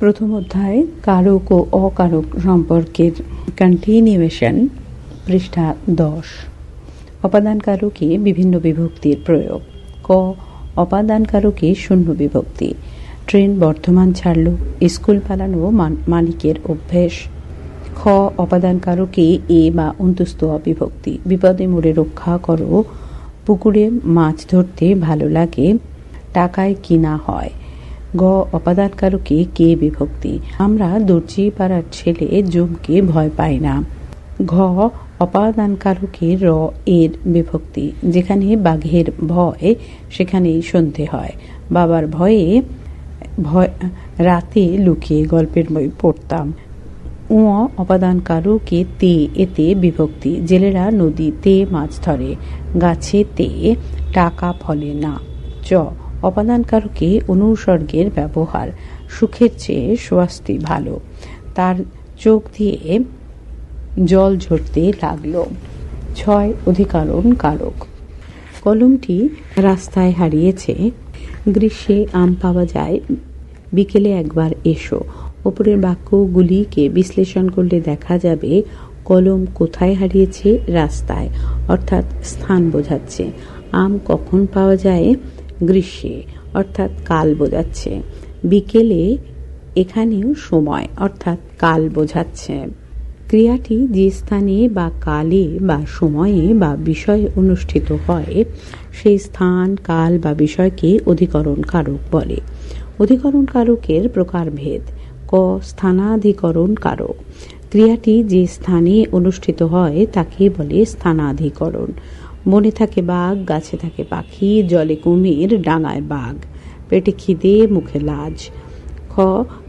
প্রথম অধ্যায়, কারক ও অকারক সম্পর্কের কন্টিনিউয়েশন পৃষ্ঠা দশ। অপাদানকারকে বিভিন্ন বিভক্তির প্রয়োগ। ক, অপাদানকারকে শূন্য বিভক্তি। ট্রেন বর্ধমান ছাড়ল, স্কুল পালানো মালিকের অভ্যেস। খ, অপাদানকারকে এ বা অন্তুস্ত অবিভক্তি বিপদে মোড়ে রক্ষা করো, পুকুরে মাছ ধরতে ভালো লাগে, টাকায় কিনা হয়। গ অপাদানকারকে কে বিভক্তি? আমরা দর্জি পাড়ার ছেলে জমকে ভয় পাই না। ঘ, অপাদানকারকে র এর বিভক্তি। যেখানে বাঘের ভয়, সেখানেই সন্ধে হয়। বাবার ভয়ে, ভয়, রাতে লুকিয়ে গল্পের বই পড়তাম। উ অপাদানকারকে তে, এতে বিভক্তি। জেলেরা নদীতে মাছ ধরে, গাছে তে টাকা ফলে না। চ অপাদানকারকে অনুসর্গের ব্যবহার, সুখের চেয়ে স্বাস্তি ভালো। তার চোখ দিয়ে জল ঝরতে লাগল। ছয় অধিকারণ কারক কলমটি রাস্তায় হারিয়েছে। গ্রীষ্মে আম পাওয়া যায়। বিকেলে একবার এসো। ওপরের বাক্যগুলিকে বিশ্লেষণ করলে দেখা যাবে কলম কোথায় হারিয়েছে, রাস্তায়, অর্থাৎ স্থান বোঝাচ্ছে। আম কখন পাওয়া যায়? গ্রীষ্মে অর্থাৎ কাল বোঝাচ্ছে। বিকেলে এখানেও সময়, অর্থাৎ কাল বোঝাচ্ছে। ক্রিয়াটি যে স্থানে বা কালে বা সময়ে বা বিষয়ে অনুষ্ঠিত হয়, সেই স্থান, কাল বা বিষয়কে অধিকরণ কারক বলে। অধিকরণ কারকের প্রকারভেদ, ক স্থানাধিকরণ কারক ক্রিয়াটি যে স্থানে অনুষ্ঠিত হয়, তাকে বলে স্থানাধিকরণ। মনে থাকে বাঘ, গাছে থাকে পাখি, জলে কুমির, ডাঙায় বাঘ। পেটে খিদে, মুখে লাজ। খ,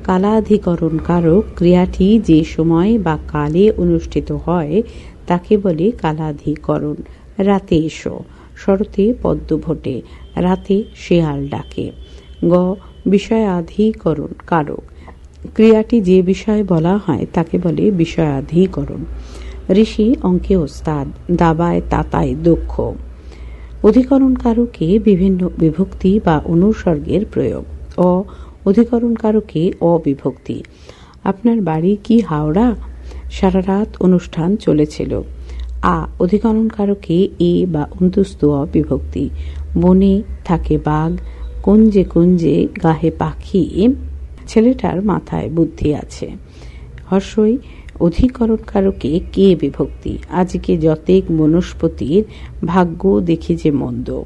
কালাধিকরণ কারক, ক্রিয়াটি যে সময় বা কালে অনুষ্ঠিত হয়, তাকে বলে কালাধিকরণ। রাতে এসো, শরতে পদ্ম ভোটে রাতে শেয়াল ডাকে। গ, বিষয়াধিকরণ কারক। ক্রিয়াটি যে বিষয়ে বলা হয়, তাকে বলে বিষয়াধিকরণ। ঋষি, অঙ্কে ওস্তাদ, দাবায়, তাতায়, দক্ষ। অধিকরণ কারকে বিভিন্ন বিভক্তি বা অনুসর্গের প্রয়োগ। অ অধিকরণ কারকে অবিভক্তি। আপনার বাড়ি কি হাওড়া? সারা রাত অনুষ্ঠান চলেছিল। আ অধিকরণ কারকে এ বা অন্তুস্ত অবিভক্তি। বনে থাকে বাঘ, কুঞ্জে কুঞ্জে গাহে পাখি। ছেলেটার মাথায় বুদ্ধি আছে। হর্ষই অধিকরণ কারকে কে বিভক্তি? আজকে যতেক বনস্পতির ভাগ্য দেখি যে মন্দ।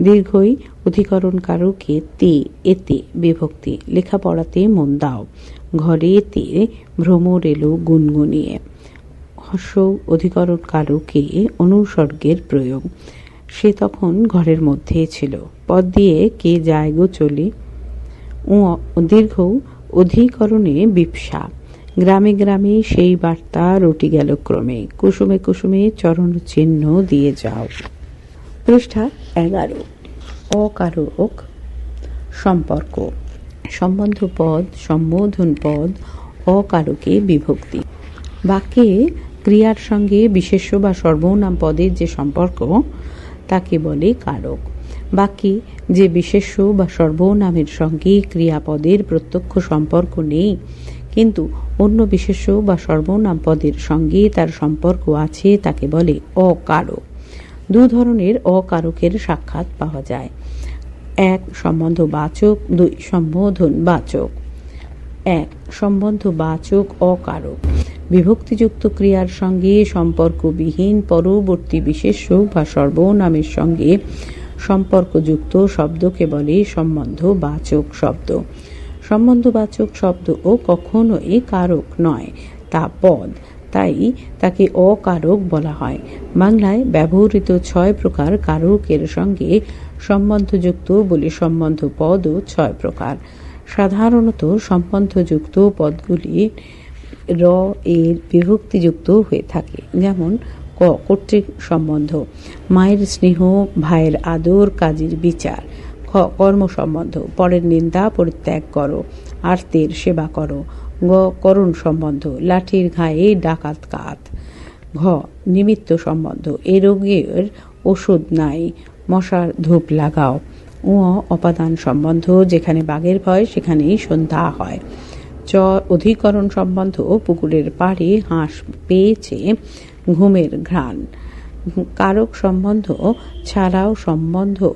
দীর্ঘই অধিকরণ কারকে তে, এতে বিভক্তি, লেখাপড়াতে মন দাও ঘরে এতে ভ্রমর এলো গুনগুনিয়ে। হর্ষ অধিকরণ কারকে অনুসর্গের প্রয়োগ। সে তখন ঘরের মধ্যে ছিল। পদ দিয়ে কে যায় গো চলে? দীর্ঘ অধিকরণে বিপসা। গ্রামে গ্রামে সেই বার্তা রটি গেল ক্রমে। কুসুমে কুসুমে চরণ চিহ্ন দিয়ে যাও। পৃষ্ঠা এগারো। অকারক সম্পর্ক। সম্বন্ধ পদ, সম্বোধন পদ, অকারকে বিভক্তি। বাক্যে ক্রিয়ার সঙ্গে বিশেষ্য বা সর্বনাম পদের যে সম্পর্ক, তাকে বলে কারক। বাকি যে বিশেষ্য বা সর্বনামের সঙ্গে ক্রিয়াপদের প্রত্যক্ষ সম্পর্ক নেই কিন্তু অন্য বিশেষ্য বা সর্বনাম পদের সঙ্গে তার সম্পর্ক আছে তাকে বলে অকারক। দু ধরনের অকারকের সাক্ষাৎ পাওয়া যায়। এক সম্বন্ধ বাচক দুই সম্বোধন বাচক এক সম্বন্ধ বাচক অকারক। বিভক্তিযুক্ত ক্রিয়ার সঙ্গে সম্পর্কবিহীন পরবর্তী বিশেষ্য বা সর্বনামের সঙ্গে সম্পর্কযুক্ত শব্দকে বলে সম্বন্ধ বাচক শব্দ। সম্বন্ধবাচক শব্দ ও কখনোই কারক নয়, তা পদ। তাই তাকে অকারক বলা হয়। বাংলায় ব্যবহৃত ছয় প্রকার কারকের সঙ্গে সম্বন্ধযুক্ত বলে সম্বন্ধ পদও ছয় প্রকার। সাধারণত সম্বন্ধযুক্ত পদগুলি র, এর বিভক্তিযুক্ত হয়ে থাকে, যেমন ক, কর্তৃক সম্বন্ধ, মায়ের স্নেহ, ভাইয়ের আদর, কাজের বিচার। কর্ম সম্বন্ধ পরের নিন্দা পরিত্যাগ করো, আর্তের সেবা করো। গ, করণ সম্বন্ধ, লাঠির ঘায়ে ডাকাত কাত। ঘ, নিমিত্ত সম্বন্ধ, এ রোগের ওষুধ নাই, মশার ধূপ লাগাও। উ অপাদান সম্বন্ধ, যেখানে বাঘের ভয়, সেখানেই সন্ধ্যা হয়। চ, অধিকরণ সম্বন্ধ, পুকুরের পাড়ে হাঁস পেয়েছে ঘুমের ঘ্রাণ। কারক সম্বন্ধ, ছাড়াও সম্বন্ধ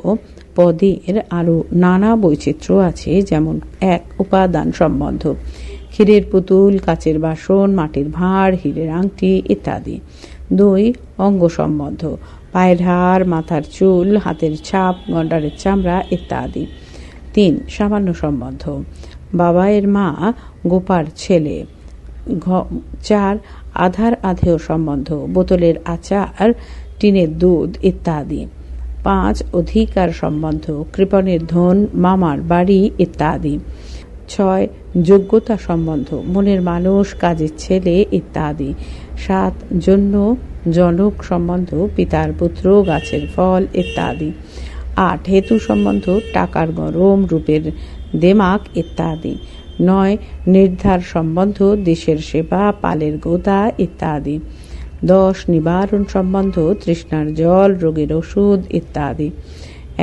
পদের আরও নানা বৈচিত্র্য আছে, যেমন এক, উপাদান সম্বন্ধ। ক্ষীরের পুতুল, কাচের বাসন, মাটির ভাঁড়, হীরের আংটি ইত্যাদি। দুই, অঙ্গ সম্বন্ধ। পায়ের হাড়, মাথার চুল, হাতের ছাপ, গন্ডারের চামড়া ইত্যাদি। তিন, সামান্য সম্বন্ধ। বাবায়ের মা গোপার ছেলে। চার, আধার আধেয় সম্বন্ধ। বোতলের আচার, টিনের দুধ ইত্যাদি। পাঁচ অধিকার সম্বন্ধ, কৃপণের ধন, মামার বাড়ি ইত্যাদি। ছয়, যোগ্যতা সম্বন্ধ, মনের মানুষ, কাজের ছেলে ইত্যাদি। সাত, জন্য জনক সম্বন্ধ, পিতার পুত্র, গাছের ফল ইত্যাদি। আট, হেতু সম্বন্ধ, টাকার গরম, রূপের দেমাক ইত্যাদি। নয়, নির্ধার সম্বন্ধ, দেশের সেবা, পালের গোদা ইত্যাদি। দশ নিবারণ সম্বন্ধ, তৃষ্ণার জল, রোগের ওষুধ ইত্যাদি।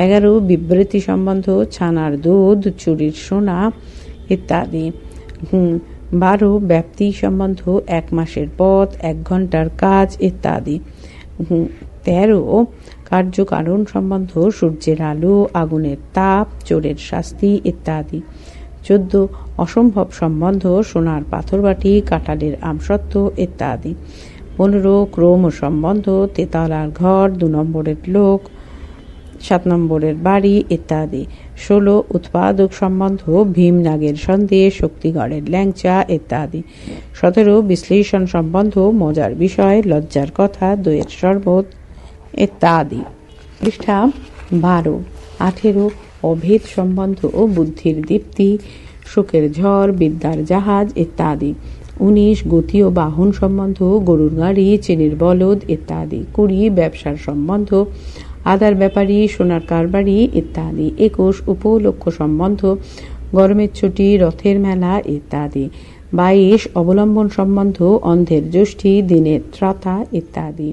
এগারো, বিবৃতি সম্বন্ধ, ছানার দুধ, চুরির সোনা ইত্যাদি। বারো, ব্যাপ্তি সম্বন্ধ, এক মাসের পথ, এক ঘণ্টার কাজ ইত্যাদি। তেরো, কার্যকারণ সম্বন্ধ, সূর্যের আলো, আগুনের তাপ, চোরের শাস্তি ইত্যাদি। চোদ্দ, অসম্ভব সম্বন্ধ, সোনার পাথরবাটি, কাঁঠালের আমসত্ব ইত্যাদি। পনেরো ক্রম সম্বন্ধ, তেতালার ঘর, দু নম্বরের লোক, সাত নম্বরের বাড়ি ইত্যাদি। ষোলো, উৎপাদক সম্বন্ধ ভীমনাগের সন্দেশ, শক্তিগড়ের ল্যাংচা ইত্যাদি। সতেরো, বিশ্লেষণ সম্বন্ধ, মজার বিষয়, লজ্জার কথা, দইয়ের শরবত ইত্যাদি। পৃষ্ঠা বারো, আঠেরো, অভেদ সম্বন্ধ ও বুদ্ধির দীপ্তি, শোকের ঝড়, বিদ্যার জাহাজ ইত্যাদি। উনিশ, গতি ও বাহন সম্বন্ধ, গরুর গাড়ি, চিনির বলদ, ইত্যাদি কুড়ি, ব্যবসার সম্বন্ধ, আদার ব্যাপারী, সোনার কারবারি, ইত্যাদি একুশ, উপলক্ষ সম্বন্ধ, গরমের ছুটি, রথের মেলা, ইত্যাদি বাইশ, অবলম্বন সম্বন্ধ, অন্ধের জ্যোষ্ঠী দিনের ত্রাতা, ইত্যাদি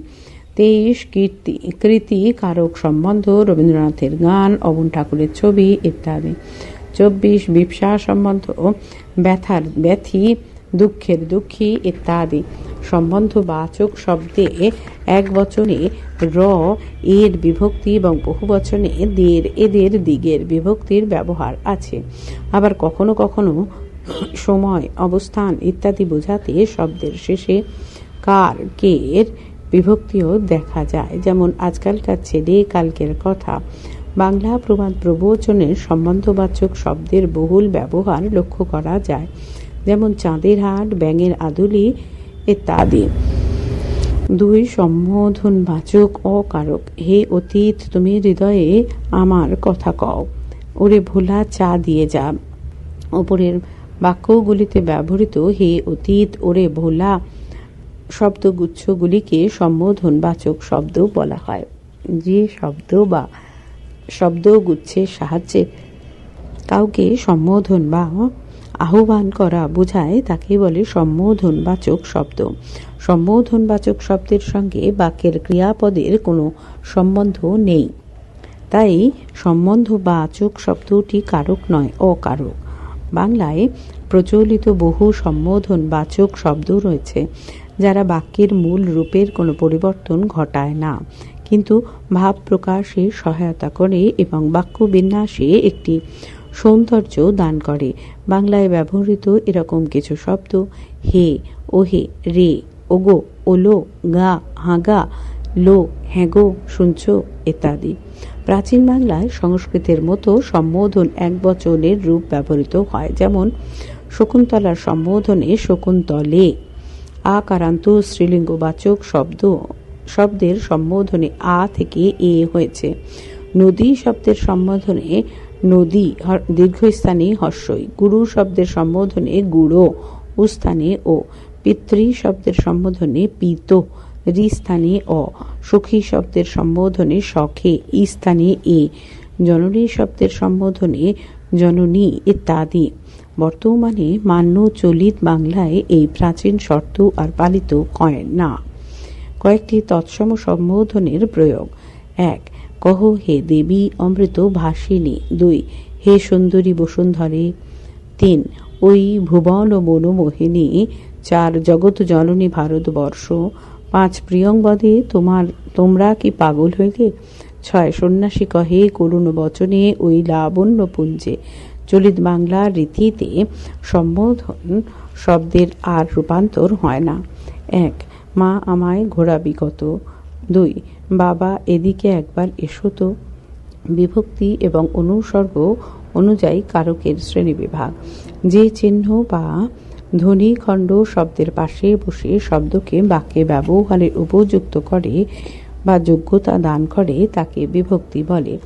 তেইশ, কীর্তি, কৃতি, কারক সম্বন্ধ, রবীন্দ্রনাথের গান, অবন ঠাকুরের ছবি, ইত্যাদি চব্বিশ বিপসা সম্বন্ধ, ব্যথার ব্যথি দুঃখের দুঃখী ইত্যাদি। সম্বন্ধবাচক শব্দে এক বচনে র, এর বিভক্তি এবং বহু বচনে দের, এদের দিগের বিভক্তির ব্যবহার আছে। আবার কখনো কখনো সময়, অবস্থান ইত্যাদি বোঝাতে শব্দের শেষে কার, কের বিভক্তিও দেখা যায়। যেমন আজকালকার ছেলে কালকের কথা। বাংলা প্রবাদ প্রবচনের সম্বন্ধবাচক শব্দের বহুল ব্যবহার লক্ষ্য করা যায়। যেমন চাঁদের হাট, ব্যাঙের আদুলি ইত্যাদি। দুই সম্বোধন বাচক অকারক, হে অতীত, তুমি হৃদয়ে আমার কথা কও। ওরে ভোলা, চা দিয়ে যা। ওপরের বাক্যগুলিতে ব্যবহৃত, হে অতীত, ওরে ভোলা, শব্দগুচ্ছগুলিকে সম্বোধন বাচক শব্দ বলা হয়। যে শব্দ বা শব্দগুচ্ছের সাহায্যে কাউকে সম্বোধন বা আহ্বান করা বোঝায় তাকে বলে সম্বোধনবাচক শব্দ। সম্বোধনবাচক শব্দের সঙ্গে বাক্যের ক্রিয়াপদের কোনো সম্বন্ধ নেই। তাই সম্বন্ধবাচক শব্দটি কারক নয়, অকারক। বাংলায় প্রচলিত বহু সম্বোধনবাচক শব্দ রয়েছে, যারা বাক্যের মূল রূপের কোনো পরিবর্তন ঘটায় না। কিন্তু ভাব প্রকাশে সহায়তা করে এবং বাক্য বিন্যাসে একটি সৌন্দর্য দান করে। বাংলায় ব্যবহৃত এরকম কিছু শব্দ, হে, ওহে, রে, ওগো, ওলো, গা, হাগা, লো, হ্যাগো, শুনছ, ইত্যাদি। প্রাচীন বাংলায় সংস্কৃতের মতো সম্বোধন এক বচনের রূপ ব্যবহৃত হয়, যেমন, শকুন্তলার সম্বোধনে শকুন্তলে আকারান্ত স্ত্রীলিঙ্গবাচক শব্দ, শব্দের সম্বোধনে আ থেকে এ হয়েছে। নদী শব্দের সম্বোধনে নদী দীর্ঘস্থানে হর্ষই। গুরু শব্দের সম্বোধনে গুড়ো উস্থানে ও পিতৃ শব্দের সম্বোধনে পিত, রিস্থানে অ। সখী শব্দের সম্বোধনে সখে স্থানে এ। জননী শব্দের সম্বোধনে জননী ইত্যাদি। বর্তমানে মান্য চলিত বাংলায় এই প্রাচীন শর্ত আর পালিত হয় না। কয়েকটি তৎসম সম্বোধনের প্রয়োগ। এক কহ, হে দেবী অমৃত ভাসিনী দুই, হে সুন্দরী বসুন্ধরে। তিন, ওই ভুবন ও মনোমোহিনী, চার, জগৎ জননী ভারতবর্ষ। পাঁচ, প্রিয়ঙ্গদে, তোমার, তোমরা কি পাগল হইলে? ছয়, সন্ন্যাসী কহে, করুণ বচনে ওই লাবণ্য পুঞ্জে। চলিত বাংলার রীতিতে সম্বোধন শব্দের আর রূপান্তর হয় না। এক, মা আমায় ঘোরাবি কত দুই, বাবা, এদিকে একবার এসো তো। বিভক্তি এবং অনুসর্গ অনুযায়ী কারকের শ্রেণীবিভাগ। যে চিহ্ন বা ধ্বনিখণ্ড শব্দের পাশে বসে শব্দকে বাক্যে ব্যবহারের উপযুক্ত করে বা যোগ্যতা দান করে তাকে বিভক্তি বলে।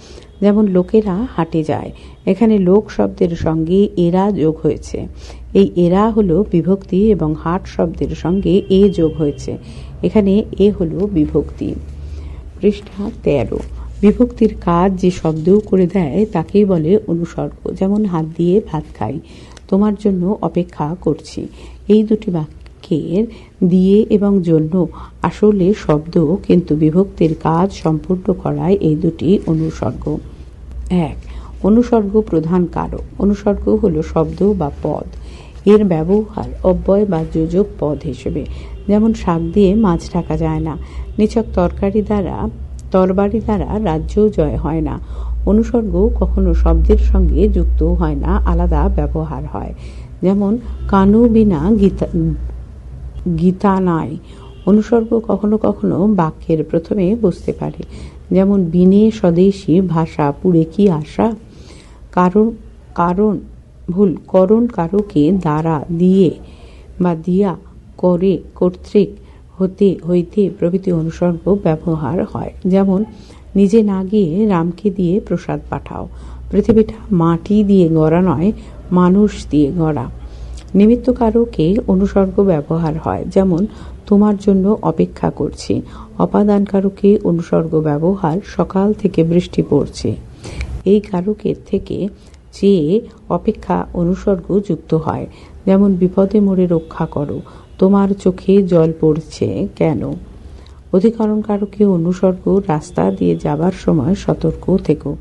যেমন লোকেরা হাটে যায়। এখানে লোক শব্দের সঙ্গে এরা যোগ হয়েছে। এই এরা হলো বিভক্তি এবং হাট শব্দের সঙ্গে এ যোগ হয়েছে। এখানে এ হলো বিভক্তি। পৃষ্ঠা তেরো। বিভক্তির কাজ যে শব্দ করে দেয়, তাকেই বলে অনুসর্গ। যেমন হাত দিয়ে ভাত খাই, তোমার জন্য অপেক্ষা করছি। এই দুটি বাক্যের দিয়ে এবং জন্য আসলে শব্দ কিন্তু বিভক্তির কাজ সম্পূর্ণ করায় এই দুটি অনুসর্গ। এক, অনুসর্গ প্রধান কারক। অনুসর্গ হলো শব্দ বা পদ। এর ব্যবহার অব্যয় বা যোজক পদ হিসেবে। যেমন শাক দিয়ে মাছ ঢাকা যায় না, নিছক তরকারি দ্বারা, তরবারি দ্বারা রাজ্য জয় হয় না। অনুসর্গ কখনো শব্দের সঙ্গে যুক্ত হয় না, আলাদা ব্যবহার হয়। যেমন কানু বিনা গীতা গীতা নাই। অনুসর্গ কখনো কখনো বাক্যের প্রথমে বসতে পারে। যেমন, বিনে স্বদেশী ভাষা পুড়ে কি আশা? কারণ কারণ, ভুল, করণ কারকে দ্বারা দিয়ে বা দিয়া করে কর্তৃক হতে, হইতে প্রভৃতি অনুসর্গ ব্যবহার হয়। যেমন, নিজে না গিয়ে রামকে দিয়ে প্রসাদ পাঠাও। পৃথিবীটা মাটি দিয়ে গড়া নয়, মানুষ দিয়ে গড়া। নিমিত্ত কারকে অনুসর্গ ব্যবহার হয়, যেমন, তোমার জন্য অপেক্ষা করছি। অপাদান কারকে অনুসর্গ ব্যবহার সকাল থেকে বৃষ্টি পড়ছে। এই কারকের থেকে যে অপেক্ষা অনুসর্গ যুক্ত হয়, যেমন, বিপদে মোড়ে রক্ষা করো, তোমার চোখে জল পড়ছে কেন? অধিকরণ কারকে অনুসর্গ রাস্তা দিয়ে যাবার সময় সতর্ক থেকো।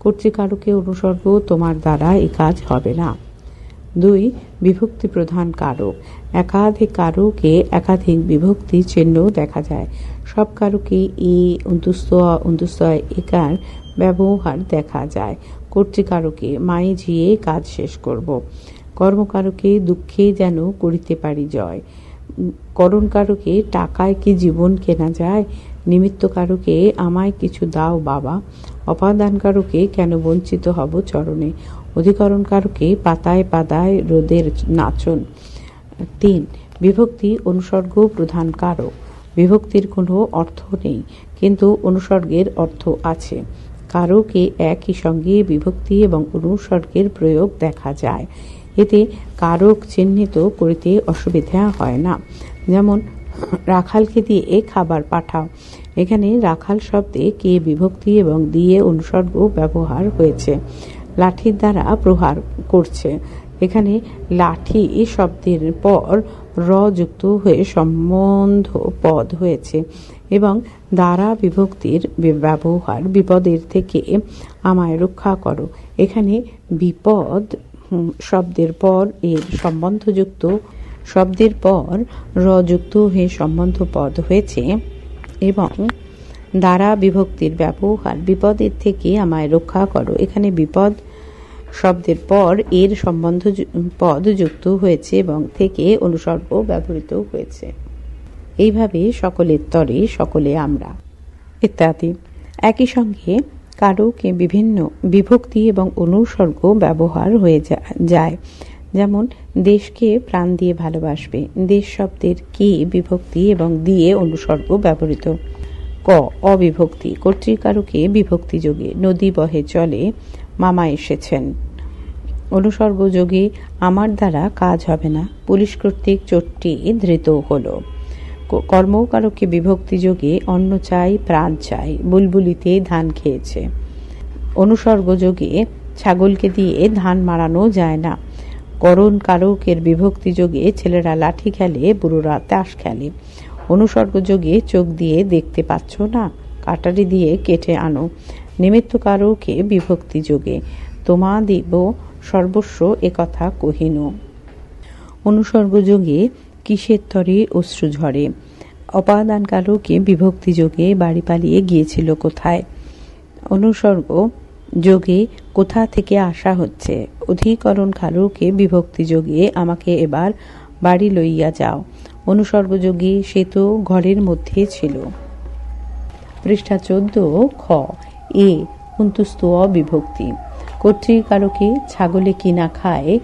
কর্তৃকারকে অনুসর্গ তোমার দ্বারা এ কাজ হবে না। দুই, বিভক্তি প্রধান কারক। একাধিক কারকে একাধিক বিভক্তি চিহ্ন দেখা যায়। সব কারকে এ অন্তুস্ত অন্তুস্তয় একার ব্যবহার দেখা যায়। কর্তৃকারকে মায়ে ঝিয়ে কাজ শেষ করব। কর্মকারকে দুঃখে যেন করিতে পারি জয়। করণকারকে টাকায় কি জীবন কেনা যায়? নিমিত্ত কারকে আমায় কিছু দাও বাবা। অপাদানকারকে কেন বঞ্চিত হব চরণে? অধিকরণ কারকে পাতায় পাতায় রোদের নাচন। তিন, বিভক্তি অনুসর্গ প্রধান কারক। বিভক্তির কোনো অর্থ নেই, কিন্তু অনুসর্গের অর্থ আছে। কারকে একই সঙ্গে বিভক্তি এবং অনুসর্গের প্রয়োগ দেখা যায়। এতে কারক চিহ্নিত করিতে অসুবিধা হয় না। যেমন, রাখালকে দিয়ে এ খাবার পাঠাও। এখানে রাখাল শব্দে কে বিভক্তি এবং দিয়ে অনুসর্গ ব্যবহার হয়েছে। লাঠির দ্বারা প্রহার করছে। এখানে লাঠি শব্দের পর র যুক্ত হয়ে সম্বন্ধ পদ হয়েছে এবং দ্বারা বিভক্তির ব্যবহার বিপদের থেকে আমায় রক্ষা করো। এখানে বিপদ শব্দের পর এর সম্বন্ধযুক্ত শব্দের পর র যুক্ত হয়ে সম্বন্ধ পদ হয়েছে এবং দ্বারা বিভক্তির ব্যবহার বিপদের থেকে আমায় রক্ষা করো। এখানে বিপদ শব্দের পর এর সম্বন্ধ পদ যুক্ত হয়েছে এবং থেকে অনুসর্গ ব্যবহৃত হয়েছে। এইভাবে সকলের তরে সকলে আমরা। ইত্যাদি। একই সঙ্গে কারোকে বিভিন্ন বিভক্তি এবং অনুসর্গ ব্যবহার হয়ে যায়। যেমন, দেশকে প্রাণ দিয়ে ভালোবাসবে। দেশ শব্দের কে বিভক্তি এবং দিয়ে অনুসর্গ ব্যবহৃত। ক, অবিভক্তি, কর্তৃকারকে বিভক্তি যোগে নদী বহে চলে, মামা এসেছেন। অনুসর্গ যোগে আমার দ্বারা কাজ হবে না, পুলিশ কর্তৃক চোটটি ধৃত হলো। কর্মকারকে বিভক্তি যোগে অন্ন চাই, প্রাণ চাই, বুলবুলিতে ধান খেয়েছে। অনুসর্গ যোগে ছাগলকে দিয়ে ধান মারানো যায় না। করণ কারকের বিভক্তি যোগে ছেলেরা লাঠি খেলে, বুড়োরা তাস খেলে। অনুসর্গ যোগে চোখ দিয়ে দেখতে পাচ্ছ না? কাটারি দিয়ে কেটে আনো। নিমিত্তকারকে বিভক্তি যোগে। তোমা দিব সর্বস্ব একথা কহিন। অনুসর্গযোগে কিসের তরে অশ্রু ঝরে? অপাদান অপাদানকারকে বিভক্তি যোগে বাড়ি পালিয়ে গিয়েছিল কোথায়? অনুসর্গ যোগে কোথা থেকে আসা হচ্ছে? অধিকরণ কারুকে বিভক্তি যোগে আমাকে এবার বাড়ি লইয়া যাও। অনুসর্গযোগী সে তো ঘরের মধ্যে ছিল। পৃষ্ঠা চোদ্দ খ। এ কুন্তুস্ত বিভক্তি। কর্তৃকারকে ছাগলে কিনা খায়,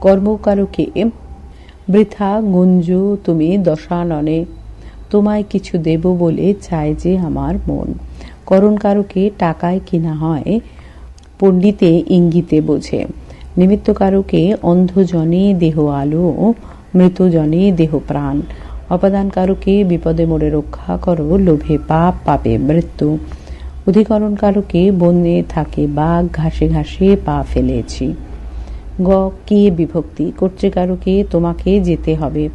কর্মকারকে বৃথা গুঞ্জু তুমি দশাননে তোমায় কিছু দেব বলে চায় যে আমার মন। করণ করণকারকে টাকায় কিনা হয়, পণ্ডিতে ইঙ্গিতে বোঝে। নিমিত্তকারকে অন্ধজনে দেহ আলো মৃতজনে দেহ প্রাণ। অপাদানকারকে বিপদে মোড়ে রক্ষা করো, লোভে পাপ, পাপে মৃত্যু। অধিকরণকারকে বনে থাকে বাঘ, ঘাসে ঘাসে পা ফেলেছি। গ, কে বিভক্তি? কর্তৃকারকে তোমাকে যেতে হবে।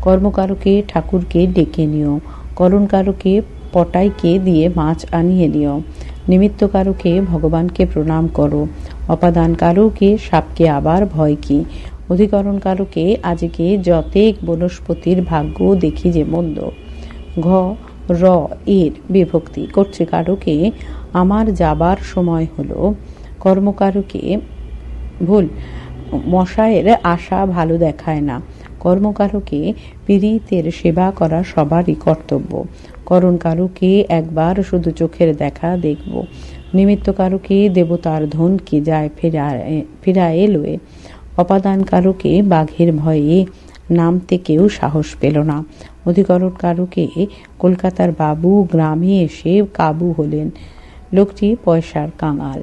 কর্মকারকে ঠাকুরকে ডেকে নিও। করণকারকে পটাইকে দিয়ে মাছ আনিয়ে নিও। নিমিত্তকারকে ভগবানকে প্রণাম করো। অপাদানকারকে সাপকে আবার ভয় কি? অধিকরণকারকে আজকে যতেক বনস্পতির ভাগ্য দেখি যে মন্দ, ঘ, র, এর বিভক্তি করছে কর্তৃকারকে আমার যাবার সময় হলো। কর্মকারকে ভুল, মশায়ের আশা ভালো দেখায় না। কর্মকারকে পীড়িতের সেবা করা সবারই কর্তব্য। করণকারকে একবার শুধু চোখের দেখা দেখব। নিমিত্তকারকে দেবতার ধন কি যায় ফিরা এলোয়ে। অপাদানকারকে বাঘের ভয়ে নামতে কেউ সাহস পেল না। অধিকরণকারকে কলকাতার বাবু গ্রামে এসে কাবু হলেন। লোকটি পয়সার কাঙাল।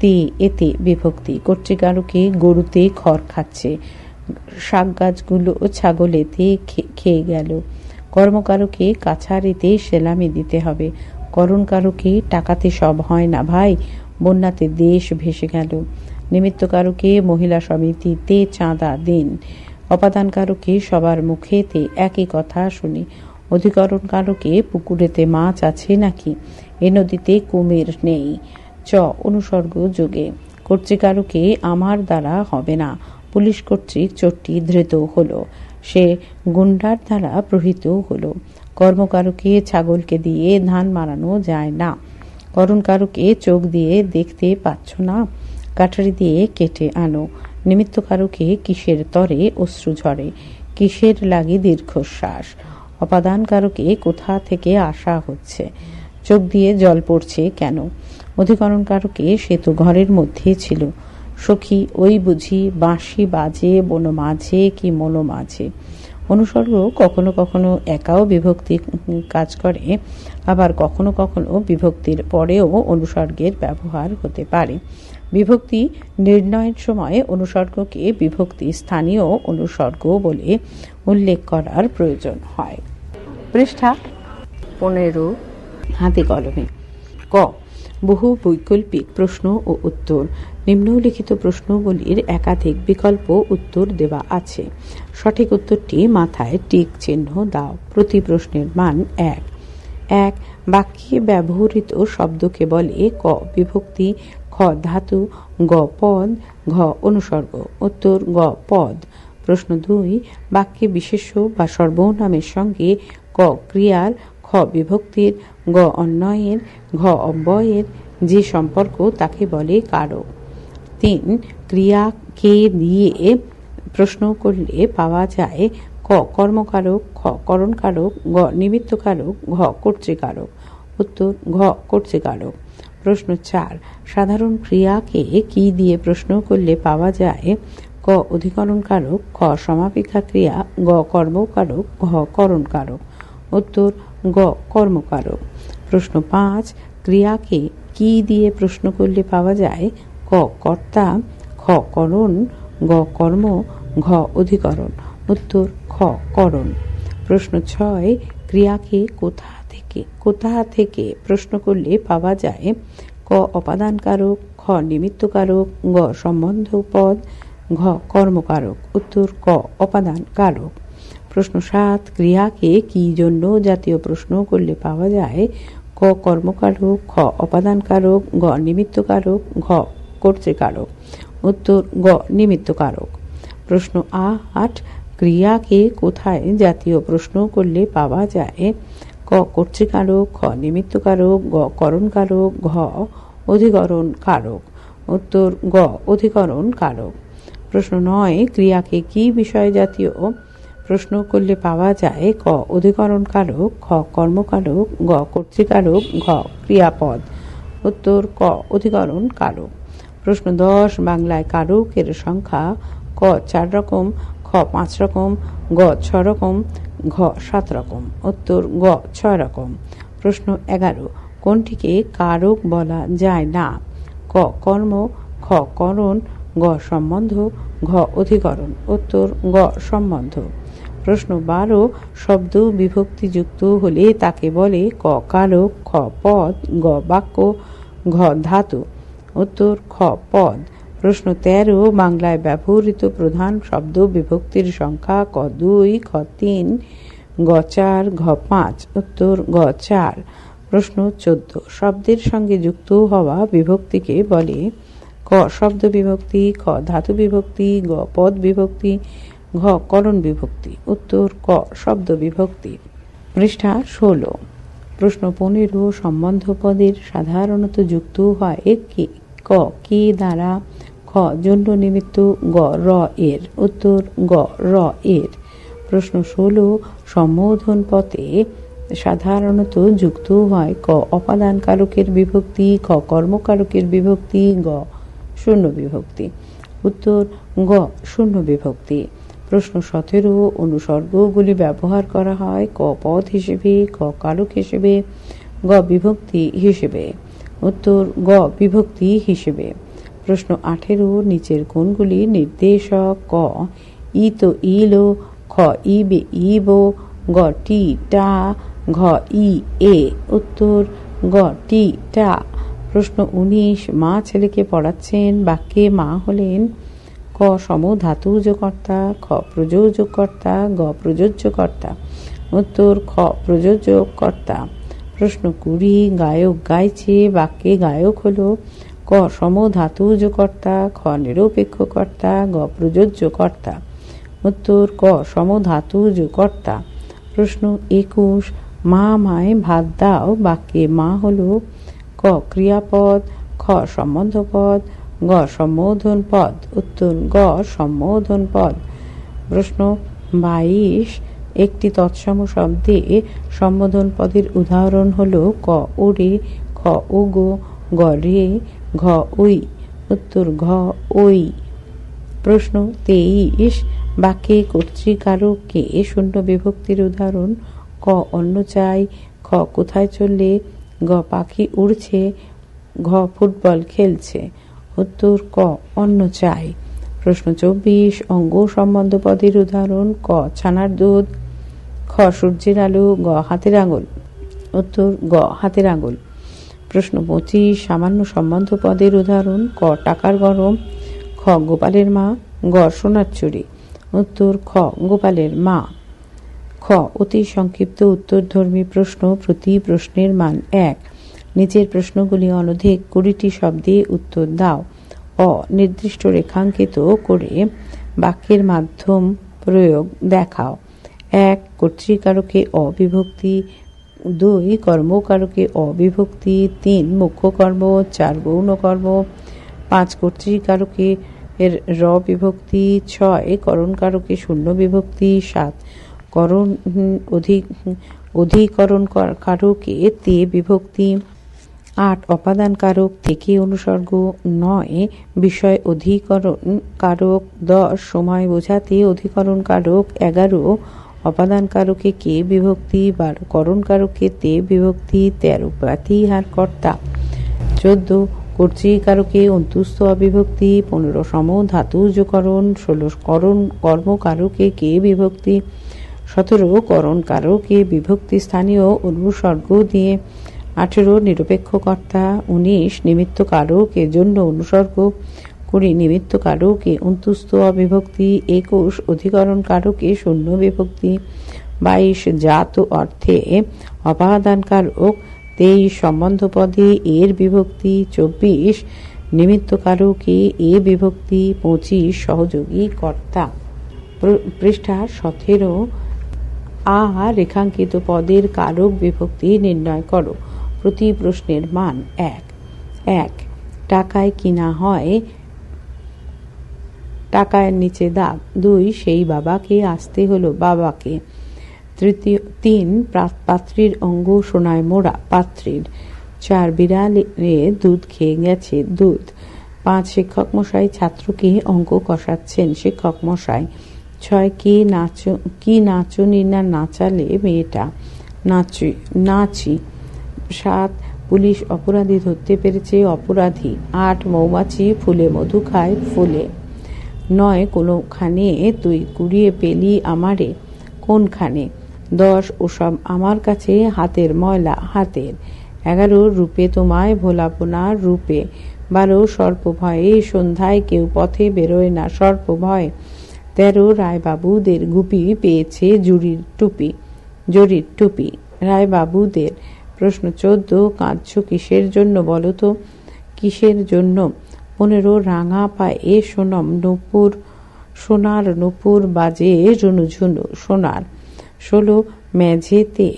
তে এতে বিভক্তি। কর্তৃকারকে গরুতে খড় খাচ্ছে। শাক গাছগুলো ছাগলেতে খেয়ে গেল। কর্মকারকে কাছারিতে সেলামি দিতে হবে। করণকারকে টাকাতে সব হয় না ভাই, বন্যাতে দেশ ভেসে গেল। নিমিত্তকারকে মহিলা সমিতিতে চাঁদা দিন। অপাদানকারকে সবার মুখেতে একই কথা শুনি। অধিকরণকারকে পুকুরেতে মাছ আছে নাকি? এ নদীতে কুমির নেই। চ, অনুসর্গ যোগে। কর্তৃকারকে আমার দ্বারা হবে না। পুলিশ কর্তৃক চোরটি ধৃত হলো। সে গুন্ডার দ্বারা প্রহিত হলো। কর্মকারকে ছাগলকে দিয়ে ধান মারানো যায় না। করণকারকে চোখ দিয়ে দেখতে পাচ্ছ না? কাঠারি দিয়ে কেটে আনো। নিমিত্তকারকে কিসের তরে অশ্রু ঝরে? কিসের লাগে দীর্ঘশ্বাস? অপাদান অপাদানকারকে কোথা থেকে আসা হচ্ছে? চোখ দিয়ে জল পড়ছে কেন? অধিকরণকারকে সে তো ঘরের মধ্যে ছিল। সখী, ওই বুঝি বাঁশি বাজে, বন মাঝে কি মনো মাঝে? অনুসর্গ কখনো কখনো একাও বিভক্তি কাজ করে, আবার কখনো কখনো বিভক্তির পরেও অনুসর্গের ব্যবহার হতে পারে। বিভক্তি নির্ণয়ের সময় অনুসর্গকে বিভক্তি স্থানীয় অনুসর্গ বলে উল্লেখ করার প্রয়োজন হয়। পৃষ্ঠা পনেরো, হাতে কলমে। ক, বহু বৈকল্পিক প্রশ্ন ও উত্তর। নিম্নলিখিত প্রশ্নগুলির একাধিক বিকল্প উত্তর দেওয়া আছে। সঠিক উত্তরটি মাথায় টিক চিহ্ন দাও। প্রতি প্রশ্নের মান এক। এক, বাক্যে ব্যবহৃত শব্দকে বলে ক, বিভক্তি খ ধাতু গ পদ ঘ অনুসর্গ উত্তর গ পদ প্রশ্ন দুই, বাক্যে বিশেষ্য বা সর্বনামের সঙ্গে ক ক্রিয়ার খ বিভক্তির গ অন্যয়ের ঘ অব্যয়ের যে সম্পর্ক তাকে বলে কারক। তিন ক্রিয়াকে দিয়ে প্রশ্ন করলে পাওয়া যায় ক কর্মকারক খ করণকারক গ নিমিত্তকারক ঘ কর্তৃকারক উত্তর ঘ কর্তৃকারক প্রশ্ন চার, সাধারণ ক্রিয়াকে কি দিয়ে প্রশ্ন করলে পাওয়া যায়? ক, অধিকরণকারক, খ সমাপিকা ক্রিয়া গ, কর্মকারক, ঘ, করণকারক। উত্তর, গ, কর্মকারক। প্রশ্ন পাঁচ, ক্রিয়াকে কি দিয়ে প্রশ্ন করলে পাওয়া যায়? ক, কর্তা, খ, করণ, গ, কর্ম, ঘ, অধিকরণ। উত্তর, খ, করণ। প্রশ্ন ছয়, ক্রিয়াকে কোথা থেকে, কোথা থেকে প্রশ্ন করলে পাওয়া যায়, ক অপাদানকারক, খ নিমিত্তকারক, গ সম্বন্ধ পদ ঘ কর্মকারক, উত্তর ক অপাদান কারক প্রশ্ন সাত, ক্রিয়াকে কি জন্য জাতীয় প্রশ্ন করলে পাওয়া যায়, ক কর্মকারক, খ অপাদানকারক, গ নিমিত্তকারক, ঘ কর্তৃকারক। উত্তর, গ নিমিত্তকারক। প্রশ্ন আট, ক্রিয়াকে কোথায় জাতীয় প্রশ্ন করলে পাওয়া যায় ক, কর্তৃকারক, খ, নিমিত্তকারক, গ, করণকারক, ঘ অধিকরণ কারক উত্তর, গ অধিকরণ কারক প্রশ্ন নয়, ক্রিয়াকে কি বিষয় জাতীয়? প্রশ্ন করলে পাওয়া যায়, ক অধিকরণ কারক খ, কর্মকারক, গ, কর্তৃকারক, ঘ, ক্রিয়াপদ। উত্তর, ক অধিকরণ কারক প্রশ্ন দশ, বাংলায় কারকের সংখ্যা ক, চার রকম। খ, পাঁচ রকম, গ, ছ রকম, ঘ, সাত রকম। উত্তর, গ ছয় রকম। প্রশ্ন এগারো, কোনটিকে কারক বলা যায় না? ক, কর্ম, খ, করণ, গ, সম্বন্ধ, ঘ, অধিকরণ। উত্তর, গ, সম্বন্ধ। প্রশ্ন বারো, শব্দ বিভক্তিযুক্ত হলে তাকে বলে ক, কারক, খ, পদ, গ, বাক্য, ঘ, ধাতু। উত্তর, খ, পদ। প্রশ্ন তেরো বাংলায় ব্যবহৃত প্রধান শব্দ বিভক্তির সংখ্যা ক দুই, খ তিন, গ চার, ঘ পাঁচ, উত্তর গ চার। প্রশ্ন চোদ্দ, শব্দের সঙ্গে যুক্ত হওয়া বিভক্তিকে বলে ক শব্দ বিভক্তি, খ ধাতু বিভক্তি, গ পদ বিভক্তি, ঘ করণ বিভক্তি, উত্তর ক শব্দ বিভক্তি। পৃষ্ঠা ষোলো, প্রশ্ন পনেরো, সম্বন্ধ পদের সাধারণত যুক্ত হয় কে, ক, কে দ্বারা খ জন্য নিমিত্ত গ, র, এর। উত্তর, গ, র, এর। প্রশ্ন ষোলো, সম্বোধন পথে সাধারণত যুক্ত হয় ক অপাদান কারকের বিভক্তি, খ, কর্মকারকের বিভক্তি, গ, শূন্য বিভক্তি। উত্তর, গ, শূন্য বিভক্তি। প্রশ্ন সতেরো, অনুসর্গগুলি ব্যবহার করা হয় ক, পদ হিসেবে, ক, কারক হিসেবে, গ, বিভক্তি হিসেবে। উত্তর, গ, বিভক্তি হিসেবে। প্রশ্ন আঠেরো, নিচের কোনগুলি নির্দেশক ক। ই তো ইলো, খ ইবে ইবো, গ টি টা, ঘ ই এ। উত্তর, গ টি টা। প্রশ্ন উনিশ, মা ছেলেকে পড়াচ্ছেন, বাক্যে মা হলেন ক সম ধাতুযোগকর্তা খ প্রযোজকর্তা গ প্রযোজ্যকর্তা। উত্তর, খ প্রযোজকর্তা প্রশ্ন কুড়ি, গায়ক গাইছে, বাক্যে গায়ক হলো ক, সম ধাতুযোগকর্তা খ নিরপেক্ষকর্তা গ প্রযোজ্যকর্তা উত্তর, ক, সম ধাতুযোগকর্তা প্রশ্ন, একুশ, মা মায় ভাত দাও, বাক্যে মা হল। ক, ক্রিয়াপদ। খ, সম্বন্ধপদ। গ সম্বোধন পদ উত্তর, গ সম্বোধন পদ প্রশ্ন, বাইশ, একটি তৎসম শব্দে সম্বোধন পদের উদাহরণ হল ক, ওরে, খ, ওগো, গ, রে ঘ ওই উত্তর ঘ ওই প্রশ্ন তেইশ, বাক্যে কর্তৃকারককে শূন্য বিভক্তির উদাহরণ, ক অন্য চাই, খ কোথায় চললে গ পাখি উড়ছে, ঘ ফুটবল খেলছে, উত্তর ক অন্য চাই। প্রশ্ন চব্বিশ, অঙ্গ সম্বন্ধ পদের উদাহরণ, ক ছানার দুধ, খ সূর্যের আলো, গ হাতের আঙুল, উত্তর গ হাতের আঙুল। প্রশ্ন পঁচিশ সামান্য সম্বন্ধ পদের উদাহরণ, ক, টাকার গরম, খ, গোপালের মা, গ, সোনার চুরি, উত্তর, খ, গোপালের মা। খ, অতি সংক্ষিপ্ত উত্তরধর্মী প্রশ্ন, প্রতি প্রশ্নের মান এক। নিচের প্রশ্নগুলি অনধিক কুড়িটি শব্দে উত্তর দাও। অ, নির্দিষ্ট রেখাঙ্কিত করে বাক্যের মাধ্যম প্রয়োগ দেখাও। এক, কর্তৃকারকে অবিভক্তি দুই, কর্মকারকে অবিভক্তি তিন, মুখ্য কর্ম, চার, গৌণ কর্ম, পাঁচ, কর্তৃকারকে এর র বিভক্তি, ছয়, করণকারকে শূন্য বিভক্তি, সাত, করণ অধিক অধিকরণ কারকে তে বিভক্তি, আট অপাদান কারক থেকে অনুসর্গ, নয়, বিষয় অধিকরণ কারক, দশ, সময় বোঝাতে অধিকরণ কারক, এগারো অপাদান কারকে কে বিভক্তি বারো করণ কারকে তে বিভক্তি তেরো প্রাতিহার কর্তা চোদ্দ, কর্তৃকারকে অন্তুস্থ অবিভক্তি। পনেরো সম ধাতুজকরণ ষোলো, করণ কর্মকারকে কে বিভক্তি। সতেরো করণ কারকে বিভক্তি স্থানীয় অনুসর্গ দিয়ে। আঠেরো নিরপেক্ষ কর্তা উনিশ নিমিত্ত কারক এজন্য অনুসর্গ। কুড়ি নিমিত্ত কারকে অন্তুস্ত অবিভক্তি, একুশ অধিকরণ কারকে, শূন্য বিভক্তি, বাইশ জাত অর্থে অপাদান কারক তেইশ সম্বন্ধ পদে এর বিভক্তি, চব্বিশ নিমিত্ত কারকে এ বিভক্তি, পঁচিশ সহযোগী কর্তা। পৃষ্ঠা সতেরো। আ রেখাঙ্কিত পদের কারক বিভক্তি নির্ণয় করো। প্রতি প্রশ্নের মান এক। এক। টাকায় কিনা হয় টাকায় নিচে দাগ। দুই, সেই বাবাকে আসতে হলো বাবাকে। তৃতীয়, তিন পাত্রীর অঙ্গ সোনায় মোড়া পাত্রীর। চার, বিড়ালে দুধ খেয়ে গেছে দুধ। পাঁচ শিক্ষক মশাই ছাত্রকে অঙ্ক কষাচ্ছেন শিক্ষক মশাই ছয়, কি নাচ, কি নাচনি না নাচালে মেয়েটা? নাচি নাচি। সাত, পুলিশ অপরাধী ধরতে পেরেছে অপরাধী। আট, মৌমাছি ফুলে মধু খায় ফুলে। নয়, কোনোখানে তুই কুড়িয়ে পেলি আমারে? কোনখানে? দশ, ওসব আমার কাছে হাতের ময়লা, হাতের। এগারো, রূপে তোমায় ভোলাবো না রূপে। বারো সর্প ভয়ে সন্ধ্যায় কেউ পথে বেরোয় না সর্প ভয় তেরো, রায়বাবুদের গুপি পেয়েছে জুরির টুপি, জরির টুপি। রায়বাবুদের প্রশ্ন চোদ্দ, কাঁদছ কিসের জন্য বলো তো? কিসের জন্য? পনেরো রাঙা পায়ে সোনম নূপুর সোনার, নূপুর বাজে ঝুনু সোনার। ষোলো, মেঝেতে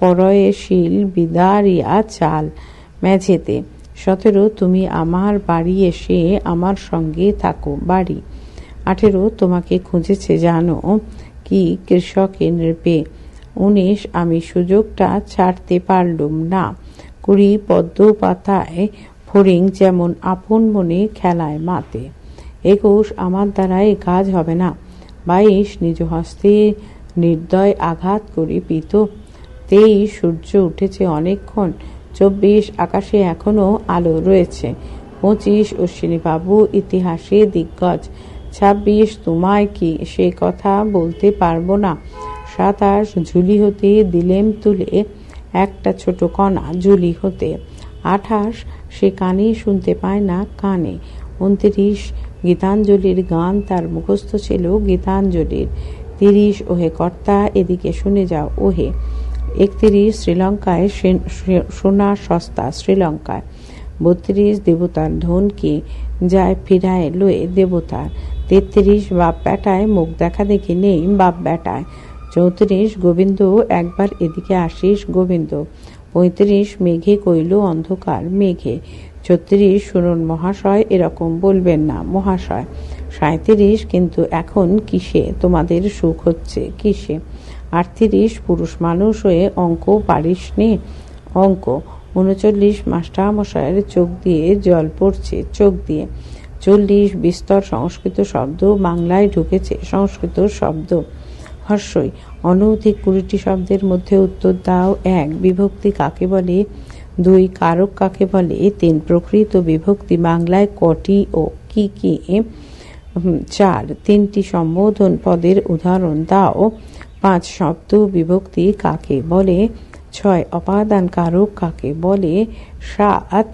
পরয়ে শিল বিদারিয়া চাল। মেঝেতে, সতেরো, তুমি আমার বাড়ি এসে আমার সঙ্গে থাকো বাড়ি। আঠেরো, তোমাকে খুঁজেছে জানো কি কৃষকের নৃপে উনিশ, আমি সুযোগটা ছাড়তে পারলুম না। কুড়ি পদ্ম পাতায় ফড়িং যেমন আপন মনে খেলায় মাতে, একুশ আমার দ্বারা এ কাজ হবে না। বাইশ, নিজ হস্তে নির্দয় আঘাত করে পিত। তেইশ, সূর্য উঠেছে অনেকক্ষণ। চব্বিশ, আকাশে এখনও আলো রয়েছে। পঁচিশ, অশ্বিনীবাবু ইতিহাসে দিগ্গজ। ছাব্বিশ, তোমায় কি সে কথা বলতে পারব না? সাতাশ, ঝুলি হতে দিলেম তুলে। একটা ছোট কণা ঝুলি হতে। আঠাশ, সে কানে শুনতে পায় না কানে। উনত্রিশ, গীতাঞ্জলির গান তার মুখস্থ ছিল গীতাঞ্জলির। তিরিশ, ওহে কর্তা, এদিকে শুনে যাও, ওহে। একত্রিশ, শ্রীলঙ্কায় সোনা সস্তা শ্রীলঙ্কায়। বত্রিশ, দেবতার ধনকে যায় ফিরায় লয়ে দেবতার। তেত্রিশ, বাপ বেটায় মুখ দেখা দেখি নেই বাপ বেটায় চৌত্রিশ, গোবিন্দ, একবার এদিকে আসিস গোবিন্দ। পঁয়ত্রিশ মেঘে কইল অন্ধকার মেঘে। ছত্রিশ শুনুন মহাশয়, এরকম বলবেন না মহাশয়। সাঁত্রিশ কিন্তু এখন কিসে? তোমাদের সুখ হচ্ছে কিসে? আটত্রিশ, পুরুষ মানুষ হয়ে অঙ্ক পারিস নে অঙ্ক, উনচল্লিশ, মাস্টারমশাইয়ের চোখ দিয়ে জল পড়ছে, চোখ দিয়ে। চল্লিশ, বিস্তর সংস্কৃত শব্দ, বাংলায় ঢুকেছে সংস্কৃত শব্দ। হর্ষই অনধিক কুড়িটি শব্দের মধ্যে উত্তর দাও। এক, বিভক্তি কাকে বলে? দুই, কারক কাকে বলে? তিন, প্রকৃত বিভক্তি বাংলায় কটি ও কি কি? চার, তিনটি সম্বোধন পদের উদাহরণ দাও। পাঁচ, শব্দ বিভক্তি কাকে বলে? ছয়, অপাদান কারক কাকে বলে? সাত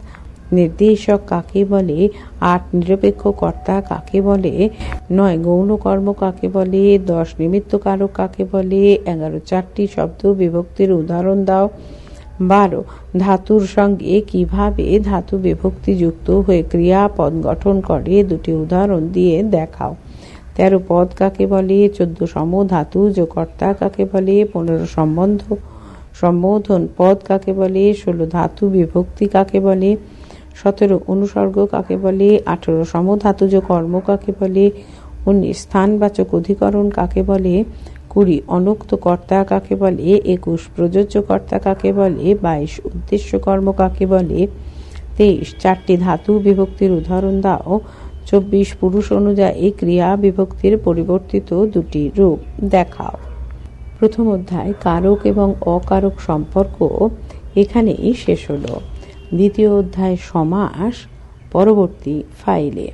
নির্দেশক কাকে বলে, আট নিরপেক্ষ কর্তা কাকে বলে, নয় গৌণ কর্ম কাকে বলে, দশ নিমিত্ত কারক কাকে বলে, এগারো চারটি শব্দ বিভক্তির উদাহরণ দাও। বারো, ধাতুর সঙ্গে কীভাবে ধাতু বিভক্তি যুক্ত হয়ে ক্রিয়াপদ গঠন করে, দুটি উদাহরণ দিয়ে দেখাও। তেরো, পদ কাকে বলে, চোদ্দ সম ধাতু কর্তা কাকে বলে, পনেরো, সম্বন্ধ, সম্বোধন, পদ কাকে বলে, ষোলো, ধাতু বিভক্তি কাকে বলে সতেরো অনুসর্গ কাকে বলে, আঠেরো সমধাতুজ কর্ম কাকে বলে, উনিশ স্থানবাচক অধিকরণ কাকে বলে, কুড়ি অনুক্ত কর্তা কাকে বলে, একুশ প্রযোজ্য কর্তা কাকে বলে, বাইশ উদ্দেশ্য কর্ম কাকে বলে, তেইশ চারটি ধাতু বিভক্তির উদাহরণ দাও, চব্বিশ পুরুষ অনুযায়ী ক্রিয়া বিভক্তির পরিবর্তিত দুটি রূপ দেখাও। প্রথম অধ্যায়, কারক এবং অকারক সম্পর্ক, এখানেই শেষ হলো। দ্বিতীয় অধ্যায় সমাস পরবর্তী ফাইলে।